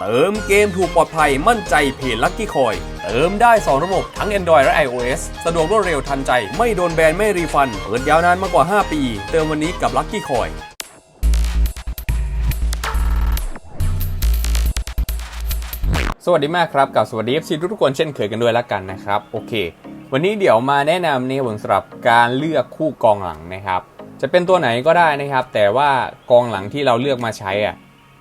เติมเกมถูกปลอดภัยมั่นใจเพจลั c กี้คอย เติมได้ 2 ระบบทั้ง Android และ iOS สะดวกรวดเร็วทันใจ ไม่โดนแบนไม่รีฟัน เปิดยาวนานมากกว่า 5 ปี เติมวันนี้กับลั c กี้คอยสวัสดีมากครับกับสวัสดี FC ทุกคนเช่นเคยกันด้วยแล้วกันนะครับ โอเค วันนี้เดี๋ยวมาแนะนำในวงสำหรับการเลือกคู่กองหลังนะครับ จะเป็นตัวไหนก็ได้นะครับ แต่ว่ากองหลังที่เราเลือกมาใช้อะ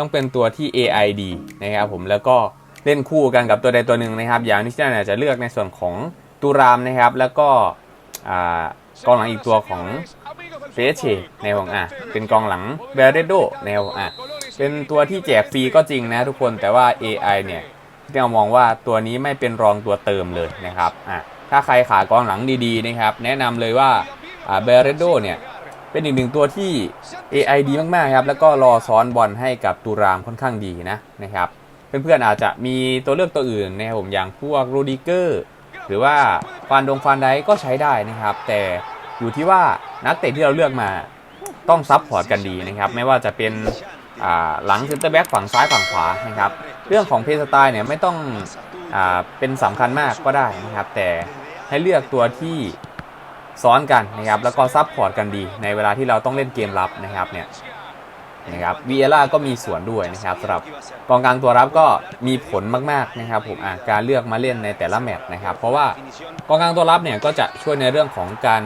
ต้องเป็นตัวที่ AI ดีนะครับผมแล้วก็เล่นคู่กันกับตัวใดตัวหนึ่งนะครับ อย่างที่เนี่ยจะเลือกในส่วนของตูรามนะครับ แล้วก็กองหลังอีกตัวของเฟเชในของอะเป็นกองหลังเบเรโดในของอะเป็นตัวที่แจกฟรีก็จริงนะทุกคนแต่ว่า AI เนี่ยที่เรามองว่าตัวนี้ไม่เป็นรองตัวเติมเลยนะครับอะถ้าใครขากองหลังดีๆนะครับ แนะนำเลยว่าอ่าเบเรโดเนี่ย เป็นอีกหนึ่งตัวที่ AI ดีมากๆครับ แล้วก็รอซ้อนบอลให้กับตูรามค่อนข้างดีนะนะครับ เพื่อนๆอาจจะมีตัวเลือกตัวอื่นนะครับผมอย่างพวกรูดิเกอร์หรือว่าฟานดงฟานไดก็ใช้ได้นะครับ แต่อยู่ที่ว่านักเตะที่เราเลือกมาต้องซับพอร์ตกันดีนะครับ ไม่ว่าจะเป็นหลังเซนเตอร์แบ็กฝั่งซ้ายฝั่งขวานะครับ เรื่องของเพย์สไตล์เนี่ยไม่ต้องอเป็นสำคัญมากก็ได้นะครับ แต่ให้เลือกตัวที่ ซ้อนกันนะครับแล้วก็ซับพอร์ตกันดี ในเวลาที่เราต้องเล่นเกมรับนะครับเนี่ยนะครับวีเอล่าก็มีส่วนด้วยนะครับสำหรับกองกลางตัวรับก็มีผลมากๆนะครับผมการเลือกมาเล่นในแต่ละแมตช์นะครับ เพราะว่ากองกลางตัวรับเนี่ยก็จะช่วยในเรื่องของการ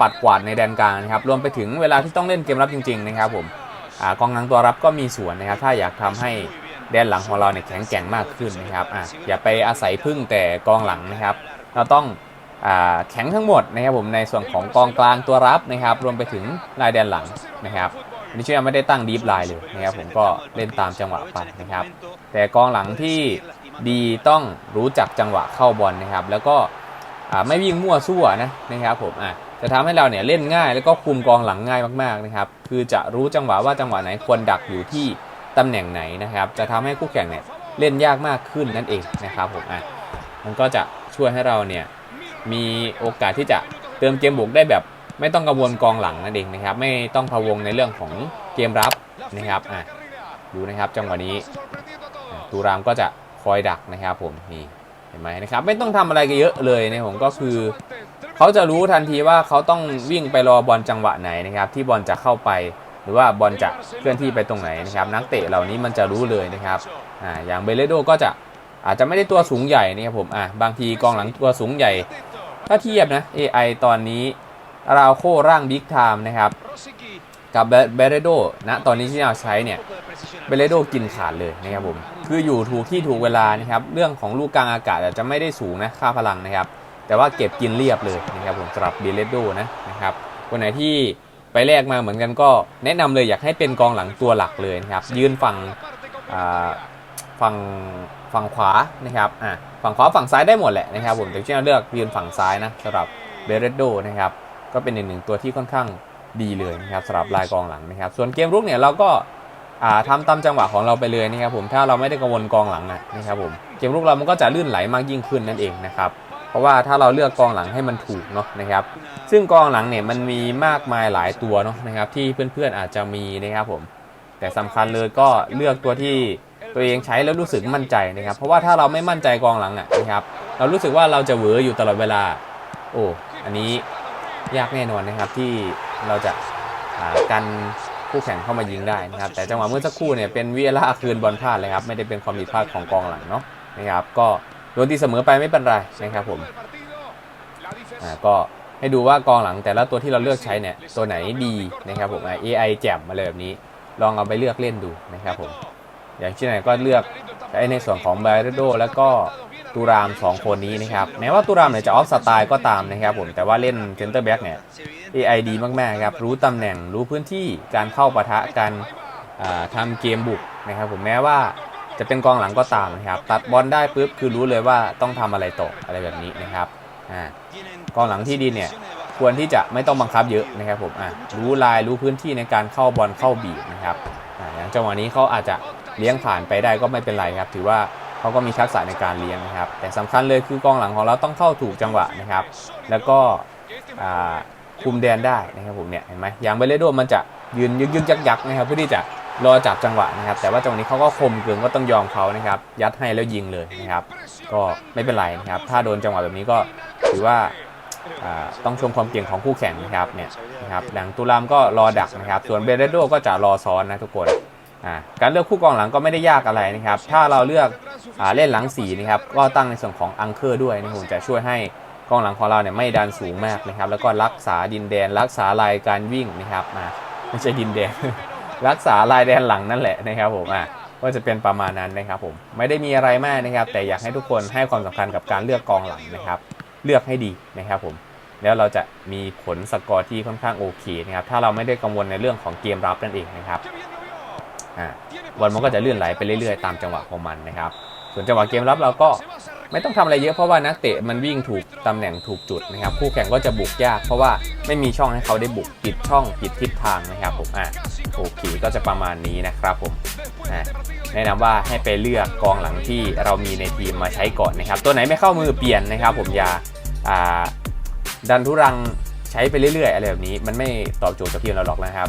ปัดกวาดในแดนกลางนะครับรวมไปถึงเวลาที่ต้องเล่นเกมรับจริง ๆ นะครับผมอกองกลางตัวรับก็มีส่วนนะครับ ถ้าอยากทำให้แดนหลังของเราเนี่ยแข็งแกร่งมากขึ้นนะครับออย่าไปอาศัยพึ่งแต่กองหลังนะครับ เราต้อง แข็งทั้งหมดนะครับผมในส่วนของกองกลางตัวรับนะครับ รวมไปถึงลายแดนหลังนะครับนนี้เชื่อไม่ได้ตั้งดีฟไลน์เลยนะครับผมก็เล่นตามจังหวะไปนะครับ แต่กองหลังที่ดีต้องรู้จักจังหวะเข้าบอลนะครับ แล้วก็ไม่วิ่งมั่วซั่วนะนะครับผมอะจะทำให้เราเนี่ยเล่นง่ายแล้วก็คุมกองหลังง่ายมากๆนะครับ คือจะรู้จังหวะว่าจังหวะไหนควรดักอยู่ที่ตำแหน่งไหนนะครับ จะทำให้คู่แข่งเนี่ยเล่นยากมากขึ้นนั่นเองนะครับผมอะมันก็จะช่วยให้เราเนี่ย มีโอกาสที่จะเติมเกมบุกได้แบบ ไม่ต้องกังวลกองหลังนั่นเองนะครับ ไม่ต้องพะวงในเรื่องของเกมรับนะครับอะดูนะครับจังหวะนี้ตูรามก็จะคอยดักนะครับผมนี่เห็นไหมนะครับไม่ต้องทำอะไรกันเยอะเลยนะผมก็คือเขาจะรู้ทันทีว่าเขาต้องวิ่งไปรอบอลจังหวะไหนนะครับ ที่บอลจะเข้าไป หรือว่าบอลจะเคลื่อนที่ไปตรงไหนนะครับ นักเตะเหล่านี้มันจะรู้เลยนะครับอ่าอย่างเบเลโดก็จะอาจจะไม่ได้ตัวสูงใหญ่นะครับผมอะบางทีกองหลังตัวสูงใหญ่ ถ้าเทียบนะ AI ตอนนี้ราวโคร่างบิ๊กไทม์นะครับ กับเบเลโดนะตอนนี้ที่เราใช้เนี่ยเบเลโดกินขาดเลยนะครับผม คืออยู่ถูกที่ถูกเวลานะครับ เรื่องของลูกกลางอากาศอาจจะไม่ได้สูงนะค่าพลังนะครับ แต่ว่าเก็บกินเรียบเลยนะครับผมสำหรับเบเลโดนะนะครับคนไหนที่ไปแลกมาเหมือนกันก็แนะนำเลยอยากให้เป็นกองหลังตัวหลักเลยนะครับยืนฝั่งอ่าฝั่ง ฝั่งขวานะครับอะฝั่งขวาฝั่งซ้ายได้หมดแหละนะครับผมแต่ที่เราเลือกยืนฝั่งซ้ายนะสำหรับเบเลโดนะครับก็เป็นอีกหนึ่งตัวที่ค่อนข้างดีเลยนะครับสำหรับลายกองหลังนะครับ ส่วนเกมรุกเนี่ยเราก็อ่าทำตามจังหวะของเราไปเลยนะครับผมถ้าเราไม่ได้กังวลกองหลังอะนะครับผมเกมรุกเรามันก็จะลื่นไหลมากยิ่งขึ้นนั่นเองนะครับเพราะว่าถ้าเราเลือกกองหลังให้มันถูกเนาะนะครับ ซึ่งกองหลังเนี่ยมันมีมากมายหลายตัวเนาะนะครับที่เพื่อนๆอาจจะมีนะครับผมแต่สำคัญเลยก็เลือกตัวที่ ตัวเองใช้แล้วรู้สึกมั่นใจนะครับ เพราะว่าถ้าเราไม่มั่นใจกองหลังอะนะครับ เรารู้สึกว่าเราจะเหวออยู่ตลอดเวลา โอ้ อันนี้ยากแน่นอนนะครับที่เราจะากันคู่แข่งเข้ามายิงได้นะครับ แต่จังหวะเมื่อสักครู่เนี่ยเป็นวิเอล่าคืนบอลพลาดเลยครับ ไม่ได้เป็นความผิดพลาดของกองหลังเนาะนะครับ ก็โดนตีเสมอไปไม่เป็นไรนะครับผมอ่าก็ให้ดูว่ากองหลังแต่ละตัวที่เราเลือกใช้เนี่ยตัวไหนดีนะครับผมอ่า AI แจ่มมาเลยแบบนี้ ลองเอาไปเลือกเล่นดูนะครับผม อย่างเช่นไหนก็เลือกใช้ในส่วนของไบรโดแล้วก็ตูราม 2 คนนี้นะครับแม้ว่าตูรามเนี่ยจะออฟสไตล์ก็ตามนะครับผมแต่ว่าเล่นเซนเตอร์แบ็กเนี่ย AI ดีมากๆครับรู้ตำแหน่งรู้พื้นที่การเข้าปะทะการทำเกมบุกนะครับผมแม้ว่าจะเป็นกองหลังก็ตามนะครับตัดบอลได้ปุ๊บคือรู้เลยว่าต้องทำอะไรต่ออะไรแบบนี้นะครับอ่ากองหลังที่ดีเนี่ยควรที่จะไม่ต้องบังคับเยอะนะครับผมอะรู้ลายรู้พื้นที่ในการเข้าบอลเข้าบีบนะครับอ่าอย่างจังหวะนี้เขาอาจจะ เลี้ยงผ่านไปได้ก็ไม่เป็นไรครับ ถือว่าเขาก็มีทักษะในการเลี้ยงนะครับ แต่สำคัญเลยคือกองหลังของเราต้องเข้าถูกจังหวะนะครับ แล้วก็คุมแดนได้นะครับผมเนี่ยเห็นไหมอย่างเบเลโดมันจะยืนยึกยึกยักยักๆนะครับเพื่อที่จะรอจับจังหวะนะครับ แต่ว่าจังหวะนี้เขาก็คมเกินก็ต้องยอมเขานะครับ ยัดให้แล้วยิงเลยนะครับ ก็ไม่เป็นไรนะครับ ถ้าโดนจังหวะแบบนี้ก็ถือว่าต้องชมความเก่งของคู่แข่งนะครับเนี่ยนะครับดังตุลามก็รอดักนะครับ ส่วนเบเรโดก็จะรอซ้อนนะทุกคน การเลือกคู่กองหลังก็ไม่ได้ยากอะไรนะครับ ถ้าเราเลือกอเล่นหลังสีนะครับ ก็ตั้งในส่วนของอังเคอร์ด้วยนะผมจะช่วยให้กองหลังของเราเนี่ยไม่ดันสูงมากนะครับ แล้วก็รักษาดินแดน รักษาลายการวิ่งนะครับไม่ใช่ดินแดน รักษาลายแดนหลังนั่นแหละนะครับผมอะก็จะเป็นประมาณนั้นนะครับผมไม่ได้มีอะไรมากนะครับ แต่อยากให้ทุกคนให้ความสำคัญกับการเลือกกองหลังนะครับ เลือกให้ดีนะครับผมแล้วเราจะมีผลสกอร์ที่ค่อนข้างโอเคนะครับถ้าเราไม่ได้กังวลในเรื่องของเกมรับนั่นเองนะครับ บอลมันก็จะเลื่อนไหลไปเรื่อยๆ ตามจังหวะของมันนะครับ ส่วนจังหวะเกมรับเราก็ไม่ต้องทำอะไรเยอะเพราะว่านักเตะมันวิ่งถูกตำแหน่งถูกจุดนะครับ คู่แข่งก็จะบุกยาก เพราะว่าไม่มีช่องให้เขาได้บุกปิดช่องปิดทิศทางนะครับผมอะโอเคก็จะประมาณนี้นะครับผมอะแนะนำว่าให้ไปเลือกกองหลังที่เรามีในทีมมาใช้ก่อนนะครับ ตัวไหนไม่เข้ามือเปลี่ยนนะครับ ผมอย่าอ่าดันทุรังใช้ไปเรื่อยๆอะไรแบบนี้ มันไม่ตอบโจทย์กับทีมเราหรอกนะครับ